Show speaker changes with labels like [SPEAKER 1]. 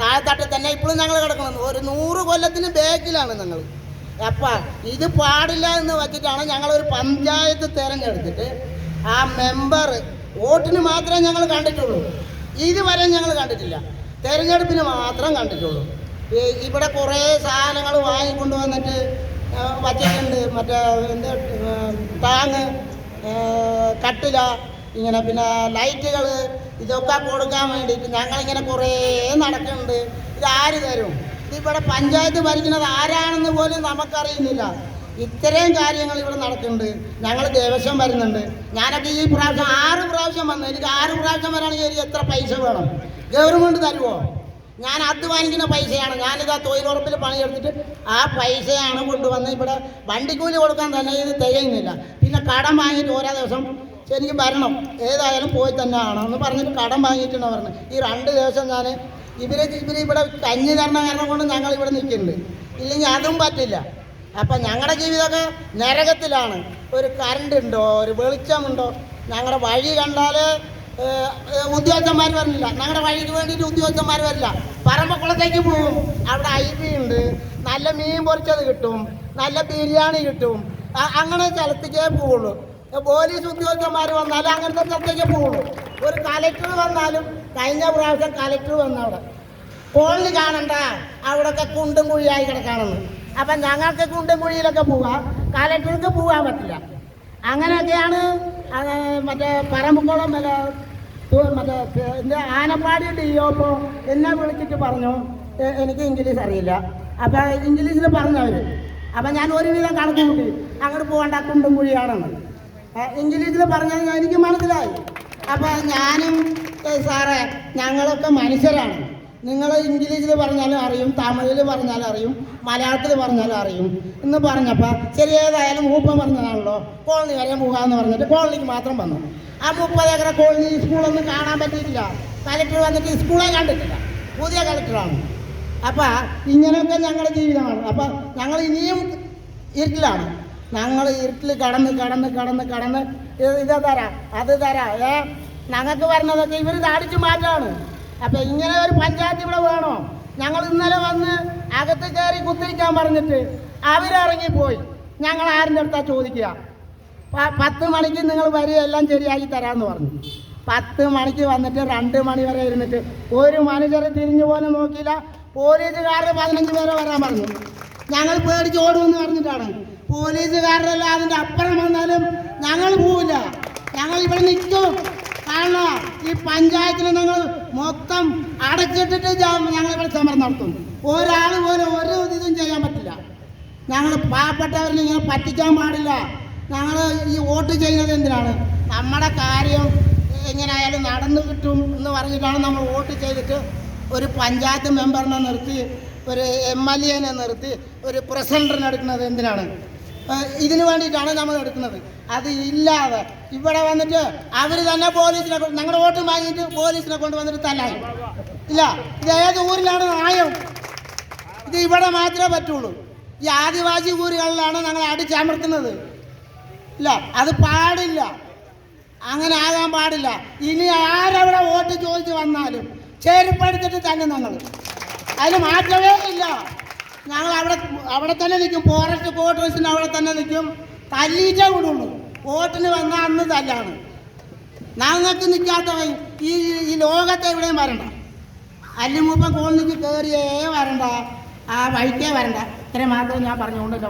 [SPEAKER 1] താഴെത്തട്ടിൽ തന്നെ ഇപ്പോഴും ഞങ്ങൾ കിടക്കുന്നത്. ഒരു നൂറ് കൊല്ലത്തിന് ബാക്കിലാണ് ഞങ്ങൾ. അപ്പം ഇത് പാടില്ല എന്ന് വെച്ചിട്ടാണ് ഞങ്ങളൊരു പഞ്ചായത്ത് തിരഞ്ഞെടുത്തിട്ട് ആ മെമ്പർ വോട്ടിന് മാത്രമേ ഞങ്ങൾ കണ്ടിട്ടുള്ളൂ. ഇതുവരെ ഞങ്ങൾ കണ്ടിട്ടില്ല. തെരഞ്ഞെടുപ്പിന് മാത്രം കണ്ടിട്ടുള്ളൂ. ഇവിടെ കുറേ സാധനങ്ങൾ വാങ്ങിക്കൊണ്ട് വന്നിട്ട് വച്ചിട്ടുണ്ട്. മറ്റേ എന്ത് താങ് കട്ടില ഇങ്ങനെ പിന്നെ ലൈറ്റുകൾ ഇതൊക്കെ കൊടുക്കാൻ വേണ്ടിയിട്ട് ഞങ്ങളിങ്ങനെ കുറേ നടക്കുന്നുണ്ട്. ഇത് ആര് തരും? ഇതിവിടെ പഞ്ചായത്ത് ഭരിക്കുന്നത് ആരാണെന്ന് പോലും നമുക്കറിയുന്നില്ല. ഇത്രയും കാര്യങ്ങൾ ഇവിടെ നടക്കുന്നുണ്ട്. ഞങ്ങൾ ദേവസ്വം വരുന്നുണ്ട്. ഞാനൊക്കെ ഈ പ്രാവശ്യം ആറ് പ്രാവശ്യം വന്നു എനിക്ക് ആറ് പ്രാവശ്യം വരാണെങ്കിൽ എനിക്ക് എത്ര പൈസ വേണം? ഗവൺമെന്റ് തരുമോ ഞാൻ അധ്വാനിക്കുന്ന പൈസയാണ്. ഞാനിത് ആ തൊഴിലുറപ്പിൽ പണിയെടുത്തിട്ട് ആ പൈസയാണ് കൊണ്ടുവന്ന് ഇവിടെ വണ്ടിക്കൂലി കൊടുക്കാൻ തന്നെ ഇത് തികയുന്നില്ല. പിന്നെ കടം വാങ്ങിയിട്ട് ഓരോ ദിവസം ശരിക്കും വരണം. ഏതായാലും പോയി തന്നെ ആണോ എന്ന് പറഞ്ഞിട്ട് കടം വാങ്ങിയിട്ടാണ് പറഞ്ഞത് ഈ രണ്ട് ദിവസം ഞാൻ ഇവരെ ഇവർ ഇവിടെ കഞ്ഞി തരണ കാരണം കൊണ്ട് ഞങ്ങൾ ഇവിടെ നിൽക്കുന്നുണ്ട്. ഇല്ലെങ്കിൽ അതും പറ്റില്ല. അപ്പം ഞങ്ങളുടെ ജീവിതമൊക്കെ നരകത്തിലാണ്. ഒരു കറണ്ട് ഉണ്ടോ? ഒരു വെളിച്ചമുണ്ടോ? ഞങ്ങളുടെ വഴി കണ്ടാൽ ഉദ്യോഗസ്ഥന്മാർ വരുന്നില്ല ഞങ്ങളുടെ വഴിക്ക് വേണ്ടിയിട്ട് ഉദ്യോഗസ്ഥന്മാർ വരില്ല. പറമ്പക്കുളത്തേക്ക് പോകും അവിടെ ഐബി ഉണ്ട്. നല്ല മീൻ പൊരിച്ചത് കിട്ടും. നല്ല ബിരിയാണി കിട്ടും. അങ്ങനെ സ്ഥലത്തേക്കേ പോവുള്ളൂ. പോലീസ് ഉദ്യോഗസ്ഥന്മാർ വന്നാലും അങ്ങനത്തെ സ്ഥലത്തേക്ക് പോകും ഒരു കലക്ടർ വന്നാലും കഴിഞ്ഞ പ്രാവശ്യം കലക്ടർ വന്നവിടെ. ഫോണിൽ കാണണ്ട. അവിടെയൊക്കെ കുണ്ടും കുഴിയായി കിടക്കാണെന്ന്. അപ്പം ഞങ്ങൾക്ക് കുണ്ടും കുഴിയിലൊക്കെ പോവാം. കലക്ടർക്ക് പോകാൻ പറ്റില്ല. അങ്ങനെയൊക്കെയാണ് മറ്റേ പറമ്പുക്കുളം മറ്റേ മറ്റേ എന്റെ ആനപ്പാടി ഡി ഒപ്പോ എന്നെ വിളിച്ചിട്ട് പറഞ്ഞു എനിക്ക് ഇംഗ്ലീഷ് അറിയില്ല. അപ്പം ഇംഗ്ലീഷിൽ പറഞ്ഞവർ അപ്പം ഞാൻ ഒരുവിധം കണക്ക് കൂട്ടി അങ്ങോട്ട് പോകേണ്ട കുണ്ടും കുഴിയാണെന്ന്. ഇംഗ്ലീഷിൽ പറഞ്ഞത് എനിക്ക് മനസ്സിലായി. അപ്പോൾ ഞാനും സാറേ ഞങ്ങളൊക്കെ മനുഷ്യരാണ്. നിങ്ങൾ ഇംഗ്ലീഷിൽ പറഞ്ഞാലും അറിയും തമിഴിൽ പറഞ്ഞാലും അറിയും മലയാളത്തിൽ പറഞ്ഞാലും അറിയും എന്ന് പറഞ്ഞപ്പോൾ ശരി ഏതായാലും മൂപ്പം പറഞ്ഞതാണല്ലോ കോളനി വരെ എന്ന് പറഞ്ഞിട്ട് കോളനിക്ക് മാത്രം വന്നു. ആ മുപ്പത് ഏക്കറ കോളനി സ്കൂളൊന്നും കാണാൻ പറ്റിയിട്ടില്ല. കലക്ടർ വന്നിട്ട് സ്കൂളെ കണ്ടിട്ടില്ല. പുതിയ കലക്ടറാണ്. അപ്പം ഇങ്ങനെയൊക്കെ ഞങ്ങളുടെ ജീവിതമാണ്. അപ്പം ഞങ്ങൾ ഇനിയും ഇരുട്ടിലാണ്. ഞങ്ങൾ ഇരുട്ടിൽ കടന്ന് കടന്ന് കടന്ന് കടന്ന് ഇത് തരാം അത് തരാം ഏ? ഞങ്ങൾക്ക് വരുന്നതൊക്കെ ഇവർ താടിച്ചു മാറ്റാണ്. അപ്പം ഇങ്ങനെ ഒരു പഞ്ചായത്ത് ഇവിടെ വേണോ? ഞങ്ങൾ ഇന്നലെ വന്ന് അകത്ത് കയറി കുത്തിരിക്കാൻ പറഞ്ഞിട്ട് അവരിറങ്ങിപ്പോയി ഞങ്ങൾ ആരുടെ അടുത്താ ചോദിക്കുക? പത്ത് മണിക്ക് നിങ്ങൾ വരിക എല്ലാം ശരിയാക്കി തരാമെന്ന് പറഞ്ഞു. പത്ത് മണിക്ക് വന്നിട്ട് രണ്ട് മണി വരെ ഇരുന്നിട്ട് ഒരു മനുഷ്യരെ തിരിഞ്ഞു പോലും നോക്കിയില്ല. പോലീസുകാരുടെ പതിനഞ്ച് പേരെ വരാൻ പറഞ്ഞു. ഞങ്ങൾ പേടിച്ച് ഓടുമെന്ന് പറഞ്ഞിട്ടാണ്. പോലീസുകാരല്ല അതിന്റെ അപ്പുറം വന്നാലും ഞങ്ങൾ പോവില്ല. ഞങ്ങൾ ഇവിടെ നിൽക്കും. കാരണം ഈ പഞ്ചായത്തിന് ഞങ്ങൾ മൊത്തം അടച്ചിട്ടിട്ട് ഞങ്ങൾ ഇവിടെ സമരം നടത്തും. ഒരാൾ പോലും ഒരു ഇതും ചെയ്യാൻ പറ്റില്ല. ഞങ്ങൾ പാവപ്പെട്ടവരിൽ ഇങ്ങനെ പറ്റിക്കാൻ പാടില്ല. ഞങ്ങൾ ഈ വോട്ട് ചെയ്യുന്നത് എന്തിനാണ്? നമ്മുടെ കാര്യം എങ്ങനെയായാലും നടന്നു കിട്ടും എന്ന് പറഞ്ഞിട്ടാണ് നമ്മൾ വോട്ട് ചെയ്തിട്ട് ഒരു പഞ്ചായത്ത് മെമ്പറിനെ നിർത്തി ഒരു എം എൽ എനെ നിർത്തി ഒരു പ്രസിഡന്റിനെ എടുക്കുന്നത് എന്തിനാണ്? ഇതിന് വേണ്ടിയിട്ടാണ് നമ്മൾ എടുക്കുന്നത്. അത് ഇല്ലാതെ. ഇവിടെ വന്നിട്ട് അവർ തന്നെ പോലീസിനെ ഞങ്ങളുടെ വോട്ട് വാങ്ങിയിട്ട് പോലീസിനെ കൊണ്ട് വന്നിട്ട് തല്ലായി ഇല്ല ഇത് ഏത് ഊരിലാണ് ന്യായം? ഇത് ഇവിടെ മാത്രമേ പറ്റുള്ളൂ. ഈ ആദിവാസി ഊരുകളിലാണ് ഞങ്ങൾ അടിച്ചമർത്തുന്നത്. ഇല്ല അത് പാടില്ല. അങ്ങനെ ആകാൻ പാടില്ല. ഇനി ആരവിടെ വോട്ട് ചോദിച്ച് വന്നാലും ചെരുപ്പെടുത്തിട്ട് തന്നെ ഞങ്ങൾ അതിന് മാറ്റമേ ഇല്ല. ഞങ്ങൾ അവിടെ അവിടെ തന്നെ നിൽക്കും. ഫോറസ്റ്റ് ക്വാർട്ടേഴ്സിന് അവിടെ തന്നെ നിൽക്കും. തല്ലീച്ച കൂടുള്ളൂ വോട്ടിന് വന്ന അന്ന് തല്ലാണ്. ഞങ്ങൾക്ക് നിൽക്കാത്ത ഈ ഈ ലോകത്തെ എവിടെയും വരണ്ട. അല്ലിമൂപ്പം കോന്നിക്ക് കയറിയേ വരണ്ട. ആ വഴിക്കേ വരണ്ട. ഇത്രയും മാത്രം ഞാൻ പറഞ്ഞുകൊണ്ട് എന്റെ